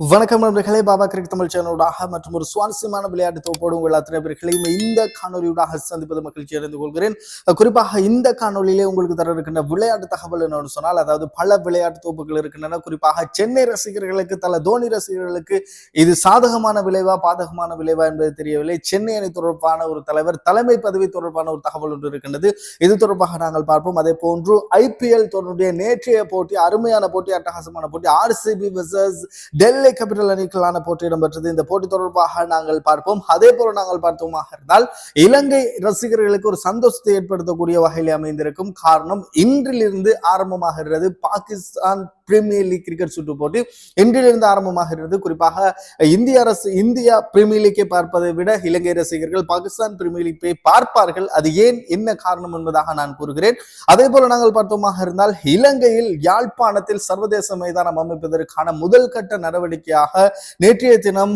வணக்கம் நண்பர்களே பாபா கிரிக் தமிழ் சேனலூடாக மற்றும் ஒரு சுவாரஸ்யமான விளையாட்டு தொகுப்போடு உங்கள் அத்தனை பேர்களையும் இந்த காணொலியூடாக சந்திப்பது மகிழ்ச்சி அறிந்து கொள்கிறேன். குறிப்பாக இந்த காணொலியிலே உங்களுக்கு தர இருக்கின்ற விளையாட்டு தகவல் என்னன்னு சொன்னால் அதாவது பல விளையாட்டு தொகுப்புகள் இருக்கின்றன. குறிப்பாக சென்னை ரசிகர்களுக்கு தல தோனி ரசிகர்களுக்கு இது சாதகமான விளைவா பாதகமான விளைவா என்பது தெரியவில்லை. சென்னை அணி தொடர்பான ஒரு தலைவர் தலைமை பதவி தொடர்பான ஒரு தகவல் ஒன்று இருக்கின்றது. இது தொடர்பாக நாங்கள் பார்ப்போம். அதே போன்று ஐபிஎல் தொடருடைய நேற்றைய போட்டி அருமையான போட்டி அட்டகாசமான போட்டி ஆர்சிபி வெர்சஸ் டெல்லி கேபிட்டல் அணிக்கலான போட்டி இடம்பெற்றது. இந்த போட்டி தொடர்பாக நாங்கள் பார்ப்போம். அதே போல நாங்கள் பார்த்தோமாக இருந்தால் இலங்கை ரசிகர்களுக்கு ஒரு சந்தோஷத்தை ஏற்படுத்தக்கூடிய வகையில் அமைந்திருக்கும் காரணம் இன்றிலிருந்து ஆரம்பமாகிறது பாகிஸ்தான் பிரீமியர் லீக் கிரிக்கெட் சுற்று போட்டி. இன்றிலிருந்து ஆரம்பமாகிறது குறிப்பாக இந்திய அரசு இந்தியா பிரீமியர் லீக்கை பார்ப்பதை விட இலங்கை ரசிகர்கள் பாகிஸ்தான் பிரீமியர் லீக்கை பார்ப்பார்கள். அது ஏன் என்ன காரணம் என்பதாக நான் கூறுகிறேன். அதே போல நாங்கள் பார்த்தோமாக இருந்தால் இலங்கையில் யாழ்ப்பாணத்தில் சர்வதேச மைதானம் அமைப்பதற்கான முதல் கட்ட நடவடிக்கை நடவடிக்கையாக நேற்றைய தினம்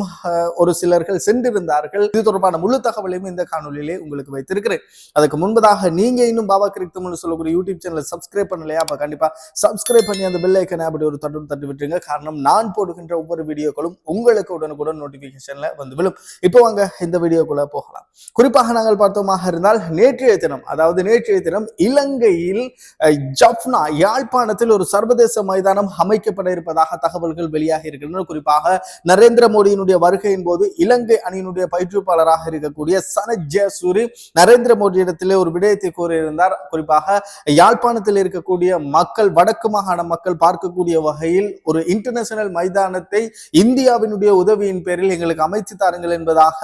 ஒரு சிலர்கள் சென்றிருந்தார்கள். இது தொடர்பான முழு தகவலையும் இந்த காணொலியிலே உங்களுக்கு வைத்திருக்கிறேன். அதுக்கு முன்பதாக நீங்க இன்னும் பாபா கிரிக் தமிழ் சொல்லக்கூடிய யூடியூப் சேனலை சப்ஸ்கிரைப் பண்ணலையா? அப்ப கண்டிப்பா சப்ஸ்கிரைப் பண்ணி அந்த பெல் ஐக்கனை அப்படி ஒரு தட்டு தட்டி விட்டுருங்க. காரணம் நான் போடுகின்ற ஒவ்வொரு வீடியோக்களும் உங்களுக்கு உடனுக்குடன் நோட்டிபிகேஷன்ல வந்து விழும். இப்போ வாங்க இந்த வீடியோக்குள்ள போகலாம். குறிப்பாக நாங்கள் பார்த்தோமாக இருந்தால் நேற்றைய தினம் அதாவது நேற்றைய தினம் இலங்கையில் ஜப்னா யாழ்ப்பாணத்தில் ஒரு சர்வதேச மைதானம் அமைக்கப்பட இருப்பதாக தகவல்கள் வெளியாகி இருக்கின்றன. குறிப்பாக நரேந்திர மோடியினுடைய வருகையின் போது இலங்கை அணியினுடைய பயிற்றுவிப்பாளராக இருக்கக்கூடிய சனத் ஜெயசூரி நரேந்திர மோடியிடத்திலே ஒரு விடயத்தை கூறியிருந்தார். குறிப்பாக யாழ்ப்பாணத்தில் இருக்கக்கூடிய மக்கள் வடக்கு மாகாண மக்கள் பார்க்கக்கூடிய வகையில் ஒரு இன்டர்நேஷனல் மைதானத்தை இந்தியாவினுடைய உதவியின் பேரில் எங்களுக்கு அமைத்து தாருங்கள் என்பதாக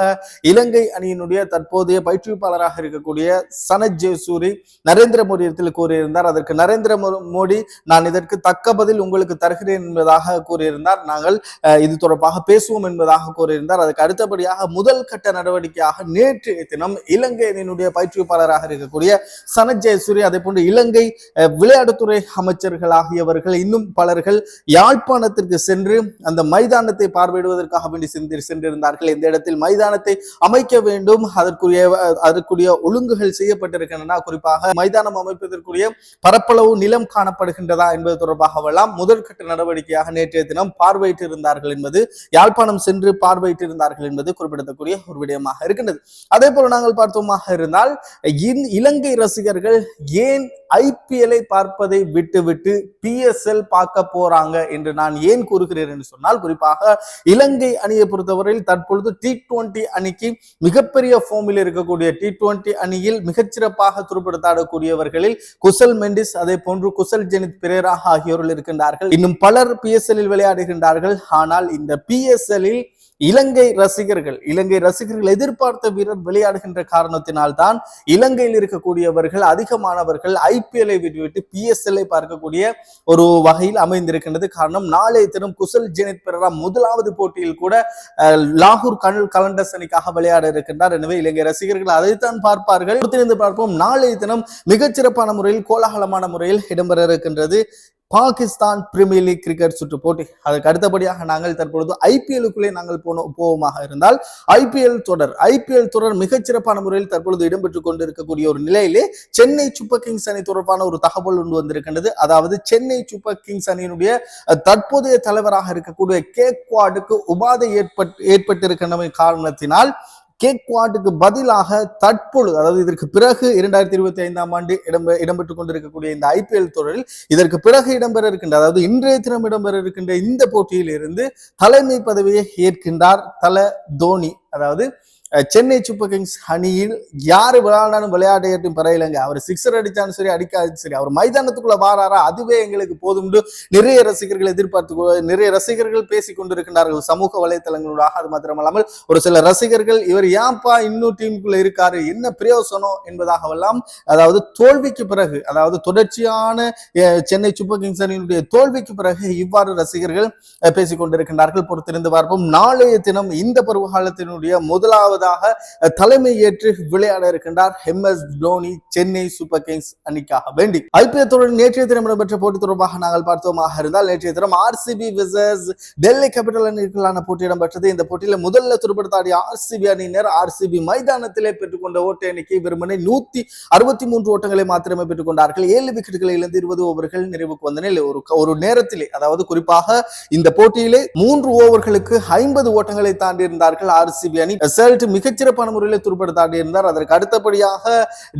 இலங்கை அணியினுடைய தற்போதைய பயிற்றுவிப்பாளராக இருக்கக்கூடிய சனத் ஜெயசூரி நரேந்திர மோடியிடத்தில் கூறியிருந்தார். அதற்கு நரேந்திர மோடி நான் இதற்கு தக்க பதில் உங்களுக்கு தருகிறேன் என்பதாக கூறியிருந்தார். நாங்கள் இது தொடர்பாக பேசுவோம் என்பதாக கூறியிருந்தார். அதுக்கு அடுத்தபடியாக முதல் கட்ட நடவடிக்கையாக நேற்றைய தினம் இலங்கையினுடைய பயிற்றுவிப்பாளராக இருக்கக்கூடிய சனத் ஜெயசூரி அதே போன்று இலங்கை விளையாட்டுத்துறை அமைச்சர்கள் ஆகியவர்கள் இன்னும் பலர்கள் யாழ்ப்பாணத்திற்கு சென்று அந்த மைதானத்தை பார்வையிடுவதற்காக வேண்டி சென்று சென்றிருந்தார்கள். இந்த இடத்தில் மைதானத்தை அமைக்க வேண்டும். அதற்குரிய அதற்குரிய ஒழுங்குகள் செய்யப்பட்டிருக்கின்றன. குறிப்பாக மைதானம் அமைப்பதற்குரிய பரப்பளவு நிலம் காணப்படுகின்றதா என்பது தொடர்பாகவெல்லாம் முதற்கட்ட நடவடிக்கையாக நேற்றைய தினம் பார்வையிட்டிருந்த இருந்தார்கள் என்பது யாழ்ப்பாணம் சென்று பார்வையிட்டு இருந்தார்கள் என்பது குறிப்பிடத்தக்கூடிய ஒரு விடயமாக இருக்கின்றது. அதே போல நாங்கள் பார்த்தோமாக இருந்தால் இலங்கை ரசிகர்கள் ஏன் ஐபிஎல்லை பார்ப்பதை விட்டுவிட்டு பிஎஸ்எல் பார்க்க போறாங்க என்று நான் ஏன் கூறுகிறேன் என்று சொன்னால் குறிப்பாக இலங்கை அணியை பொறுத்தவரையில் தற்பொழுது டி டுவெண்டி அணிக்கு மிகப்பெரிய ஃபார்மில் இருக்கக்கூடிய டி டுவெண்டி அணியில் மிகச்சிறப்பாக துருப்படுத்தாடக்கூடியவர்களில் குசல் மெண்டிஸ் அதே போன்று குசல் ஜெனித் பிரேரா ஆகியோர்கள் இருக்கின்றார்கள். இன்னும் பலர் பிஎஸ்எல்லில் விளையாடுகின்றார்கள். ஆனால் இந்த பிஎஸ்எல்லில் இலங்கை ரசிகர்கள் இலங்கை ரசிகர்கள் எதிர்பார்த்த வீரர் விளையாடுகின்ற காரணத்தினால் தான் இலங்கையில் இருக்கக்கூடியவர்கள் அதிகமானவர்கள் ஐபிஎல்லை விட்டுவிட்டு பிஎஸ்எல்ஐ பார்க்கக்கூடிய ஒரு வகையில் அமைந்திருக்கின்றது. காரணம் நாளைய தினம் குசல் ஜெனித் பெரரா முதலாவது போட்டியில் கூட லாகூர் கனல் கலண்டர்ஸ் அணிக்காக விளையாட இருக்கின்றார். எனவே இலங்கை ரசிகர்கள் அதைத்தான் பார்ப்பார்கள். பார்ப்போம். நாளைய தினம் மிகச்சிறப்பான முறையில் கோலாகலமான முறையில் இடம்பெற இருக்கின்றது. பாகிஸ்தான் பிரீமியர் லீக் கிரிக்கெட் சுற்று போட்டி. அதற்கு அடுத்தபடியாக நாங்கள் தற்பொழுது ஐபிஎலுக்குள்ளே நாங்கள் போனோம் போவோமாக இருந்தால் ஐபிஎல் தொடர் ஐபிஎல் தொடர் மிகச்சிறப்பான முறையில் தற்பொழுது இடம்பெற்றுக் கொண்டிருக்கக்கூடிய ஒரு நிலையிலே சென்னை சூப்பர் கிங்ஸ் அணி தொடர்பான ஒரு தகவல் ஒன்று வந்திருக்கின்றது. அதாவது சென்னை சூப்பர் கிங்ஸ் அணியினுடைய தற்போதைய தலைவராக இருக்கக்கூடிய கேக்வாடுக்கு உபாதை ஏற்பட் ஏற்பட்டிருக்கின்ற காரணத்தினால் கேக்வாட்டுக்கு பதிலாக தற்பொழுது அதாவது இதற்கு பிறகு இரண்டாயிரத்தி இருபத்தி ஐந்தாம் ஆண்டு இடம்பெ இடம்பெற்றுக் கொண்டிருக்கக்கூடிய இந்த ஐபிஎல் தொடரில் இதற்கு பிறகு இடம்பெற இருக்கின்ற அதாவது இன்றைய தினம் இடம்பெற இருக்கின்ற இந்த போட்டியில் இருந்து தலைமை பதவியை ஏற்கின்றார் தல தோனி அதாவது சென்னை சூப்பர் கிங்ஸ் அணியில் யாரு விளையாண்டாலும் விளையாடையட்டும் பரவாயில்லைங்க அவர் சிக்ஸர் அடிச்சாலும் சரி அடிக்காதும் சரி அவர் மைதானத்துக்குள்ள வாராரா? அதுவே எங்களுக்கு போதும்னு நிறைய ரசிகர்கள் எதிர்பார்த்து கொ- நிறைய ரசிகர்கள் பேசிக் கொண்டிருக்கிறார்கள் சமூக வலைத்தளங்களூடாக அது மாத்திரமல்லாமல் ஒரு சில ரசிகர்கள் இவர் ஏன்பா இன்னும் டீமுக்குள்ள இருக்காரு? என்ன பிரயோசனம் என்பதாகவெல்லாம் அதாவது தோல்விக்கு பிறகு அதாவது தொடர்ச்சியான சென்னை சூப்பர் கிங்ஸ் அணியினுடைய தோல்விக்கு பிறகு இவ்வாறு ரசிகர்கள் பேசிக் கொண்டிருக்கின்றார்கள். பொறுத்திருந்து பார்ப்போம். நாளைய தினம் இந்த பருவகாலத்தினுடைய முதலாவது முதலாவதாக தலைமை ஏற்று விளையாட இருக்கின்றார் M S Dhoni Chennai super kings அணிக்காக வேண்டி. ஐபிஎல் தொடர் நேற்றைய தினம் இடம்பெற்ற போட்டி தொடர்பாக நாங்கள் பார்த்தோமாக இருந்தால் நேற்றைய தினம் ஆர்சிபி விசஸ் டெல்லி கேபிட்டல் அணிகளான போட்டி இடம்பெற்றது. இந்த போட்டியில முதல்ல துருப்படுத்தாடிய ஆர்சிபி அணியினர் ஆர்சிபி மைதானத்திலே பெற்றுக்கொண்ட ஓட்ட எண்ணிக்கை வெறுமனே நூத்தி அறுபத்தி மூன்று ஓட்டங்களை மாத்திரமே பெற்றுக்கொண்டார்கள் ஏழு விக்கெட்டுகளை இழந்து இருபது ஓவர்கள் நிறைவுக்கு வந்த நிலை ஒரு ஒரு நேரத்திலே அதாவது குறிப்பாக இந்த போட்டியிலே மூன்று ஓவர்களுக்கு ஐம்பது ஓட்டங்களை தாண்டி இருந்தார்கள் ஆர்சிபி அணி. செல்ட் மிகச்சிறப்பான முறையில் துடுப்படுத்தாடி இருந்தார். அதற்கு அடுத்தபடியாக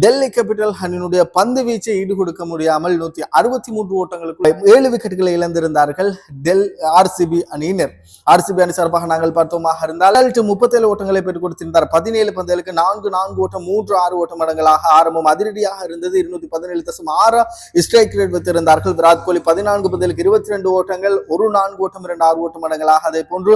டெல்லி கேபிட்டல் அணியினுடைய பந்து வீச்சை ஈடுகொடுக்க முடியாமல் நூத்தி அறுபத்தி மூன்று ஓட்டங்களுக்கு ஏழு விக்கெட்டுகளை இழந்திருந்தார்கள் டெல் ஆர்சிபி அணியினர். ஆர்சிபி அணி சார்பாக நாங்கள் பார்த்தோமாக இருந்தால் முப்பத்தேழு ஓட்டங்களை பெற்றுக் கொடுத்திருந்தார். பதினேழு பந்துகளுக்கு நான்கு நான்கு ஓட்டம் மூன்று ஆறு ஓட்டம் மடங்களாக ஆரம்பம் அதிரடியாக இருந்தது. இருநூத்தி பதினேழு தசம் ஆறு ஸ்ட்ரைக் ரேட் வைத்திருந்தார்கள். விராட் கோலி பதினான்கு பந்துகளுக்கு இருபத்தி ரெண்டு ஓட்டங்கள் ஒரு நான்கு ஓட்டம் இரண்டு ஆறு ஓட்டம் மடங்களாக அதே போன்று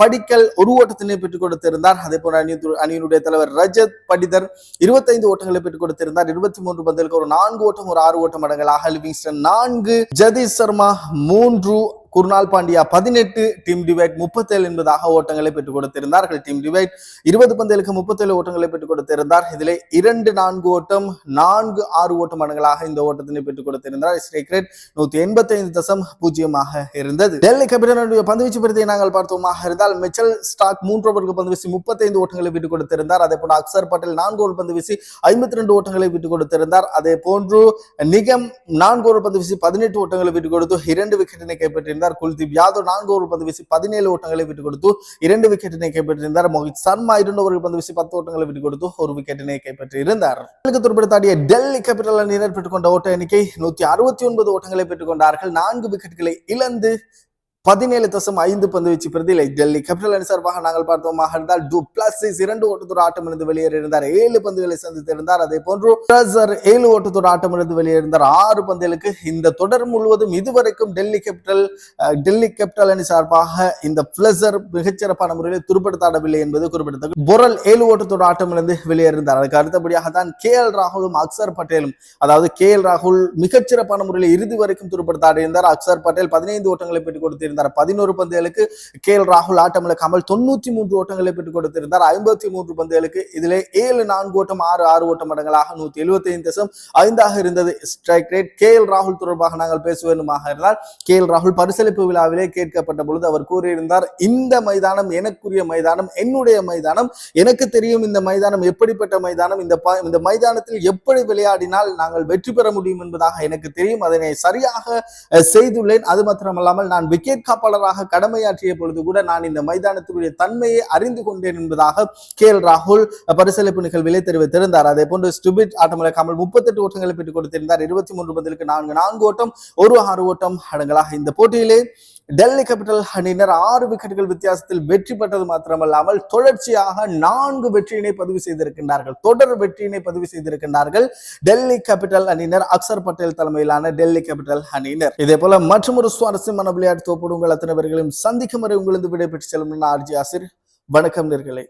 படிக்கல் ஒரு ஓட்டத்தினை பெற்றுக் கொடுத்திருந்தார். அதே போன்ற அணி அணியினுடைய தலைவர் ரஜத் படிதர் இருபத்தைந்து ஓட்டங்களை பெற்றுக் கொடுத்திருந்தார். இருபத்தி மூன்று பந்துகளுக்கு ஒரு நான்கு ஓட்டம் ஒரு ஆறு ஓட்டம் அடங்கலாக லிவிங்ஸ்டன் நான்கு ஜதீஷ் சர்மா மூன்று குர்னால் பாண்டியா பதினெட்டு டீம் டிவைட் முப்பத்தேழு என்பதாக ஓட்டங்களை பெற்றுக் கொடுத்திருந்தார்கள். டீம் டிவைட் இருபது பந்துகளுக்கு முப்பத்தேழு ஓட்டங்களை பெற்றுக் கொடுத்திருந்தார். இதிலே இரண்டு நான்கு ஓட்டம் நான்கு ஆறு ஓட்ட மடங்களாக இந்த ஓட்டத்தினை பெற்றுக் கொடுத்திருந்தார். ஸ்ட்ரைக் ரேட் நூத்தி எண்பத்தி ஐந்து தசம் பூஜ்ஜியமாக இருந்தது. டெல்லி கேபிட்டலுடைய பந்துவீச்சு படுத்தியை நாங்கள் பார்த்தோமாக இருந்தால் மிச்சல் ஸ்டாக் மூன்று ஓவருக்கு பந்து வீசி முப்பத்தைந்து ஓட்டங்களை விட்டுக் கொடுத்திருந்தார். அதே போன்று அக்சர் பட்டேல் நான்கு ஓவர் பந்து வீசி ஐம்பத்தி ரெண்டு ஓட்டங்களை விட்டுக் கொடுத்திருந்தார். அதே போன்று நிகம் நான்கு ஓவர் பந்து வீசி பதினெட்டு ஓட்டங்களை விட்டுக் கொடுத்து இரண்டு விக்கெட்டினை கைப்பற்றியிருந்தார் குல்தீப் யாதவ் நான்கு ஓவர் பந்து வீசி பதினேழு ஓட்டங்களை விட்டுக் கொடுத்து இரண்டு விக்கெட்டினை கைப்பற்றியிருந்தார். மோஹித் சர்மா இரண்டு ஓவர்கள் பந்து வீசி பத்து ஓட்டங்களை விட்டுக் கொடுத்து ஒரு விக்கெட்டினை கைப்பற்றியிருந்தார். துடுப்படுத்தாடிய டெல்லி கேபிட்டல் அணியினர் பெற்றுக்கொண்ட ஓட்ட எண்ணிக்கை நூத்தி அறுபத்தி ஒன்பது ஓட்டங்களை பெற்றுக்கொண்டார்கள் நான்கு விக்கெட்டுகளை இழந்து பதினேழு தசம் ஐந்து பந்து வீச்சு பிரதிலை டெல்லி கேபிட்டல் அணி சார்பாக நாங்கள் பார்த்தோம் இருந்தால் டு பிளஸ் இரண்டு ஓட்டத்தோட ஆட்டம் இருந்து வெளியேறியிருந்தார். ஏழு பந்துகளை சந்தித்திருந்தார் அதே போன்று ஏழு ஓட்டத்தோட ஆட்டம் இருந்து வெளியேறினார் ஆறு பந்துகளுக்கு இந்த தொடர் முழுவதும் இதுவரைக்கும் டெல்லி கேபிட்டல் டெல்லி கேபிட்டல் அணி சார்பாக இந்த பிளஸர் மிகச்சிறப்பான முறையில் துருப்படுத்தாடவில்லை என்பது குறிப்பிடத்தக்கது. பொரல் ஏழு ஓட்டத்தோட ஆட்டம் இருந்து வெளியேறினார் அதுக்கு அடுத்தபடியாக தான் கே எல் ராகுலும் அக்சர் பட்டேலும் அதாவது கே எல் ராகுல் மிகச்சிறப்பான முறையில் இறுதி வரைக்கும் துருப்படுத்தாடி இருந்தார் அக்சர் பட்டேல் பதினைந்து ஓட்டங்களை பெற்றுக் கொடுத்திருந்தார். பதினோரு பந்துகளுக்கு கே எல் ராகுல் ஆட்டமில் கமல் தொண்ணூத்தி மூன்று ஓட்டங்களை பெற்றுக் கொடுத்திருந்தார். ஐம்பத்தி மூன்று பந்துகளுக்கு இதில் ஏழு நான்கு ஓட்டம் ஆறு ஆறு ஓட்டம் மடங்களாக நூத்தி எழுபத்தி ஐந்து தசம் ஐந்தாக இருந்தது. ஸ்ட்ரைக் ரேட் கே எல் ராகுல் தொடர்பாக நாங்கள் பேச வேண்டுமாக இருந்தால் கே எல் ராகுல் பரிசளிப்பு விழாவிலே கேட்கப்பட்ட பொழுது அவர் கூறியிருந்தார் இந்த மைதானம் எனக்குரிய மைதானம் என்னுடைய மைதானம் எனக்கு தெரியும் இந்த மைதானம் எப்படிப்பட்ட மைதானம் இந்த இந்த மைதானத்தில் எப்படி விளையாடினால் நாங்கள் வெற்றி பெற முடியும் என்பதாக எனக்கு தெரியும். அதனை சரியாக செய்துள்ளேன். அது மாத்திரமல்லாமல் நான் விக்கெட் காப்பாளராக கடமையாற்றிய பொழுது கூட நான் இந்த மைதானத்தினுடைய தன்மையை அறிந்து கொண்டேன் என்பதாக கே எல் ராகுல் அஹ், பரிசளிப்பு நிகழ்விலே தெரிவித்திருந்தார். அதே போன்று ஸ்டுபிட் ஆட்டமிழக்காமல் முப்பத்தெட்டு ஓட்டங்களை பெற்றுக் கொடுத்திருந்தார். இருபத்தி மூன்று பதிலுக்கு நான்கு நான்கு ஓட்டம் ஒரு ஆறு ஓட்டம் அடங்கலாக இந்த போட்டியிலே டெல்லி கேபிட்டல் அணியினர் ஆறு விக்கெட்டுகள் வித்தியாசத்தில் வெற்றி பெற்றது மாத்திரமல்லாமல் தொடர்ச்சியாக நான்கு வெற்றியினை பதிவு செய்திருக்கின்றார்கள். தொடர் வெற்றியினை பதிவு செய்திருக்கின்றார்கள் டெல்லி கேபிட்டல் அணியினர் அக்சர் பட்டேல் தலைமையிலான டெல்லி கேபிட்டல் அணியினர். இதே போல மற்றொரு சுவாரஸ்யமான விளையாட்டு தோப்போடு உங்கள் அத்தனை பேர்களையும் சந்திக்கும் வரை உங்களது விடைபெற்று செல்லும் ஆர்ஜி ஆசிர். வணக்கம் நேர்களே.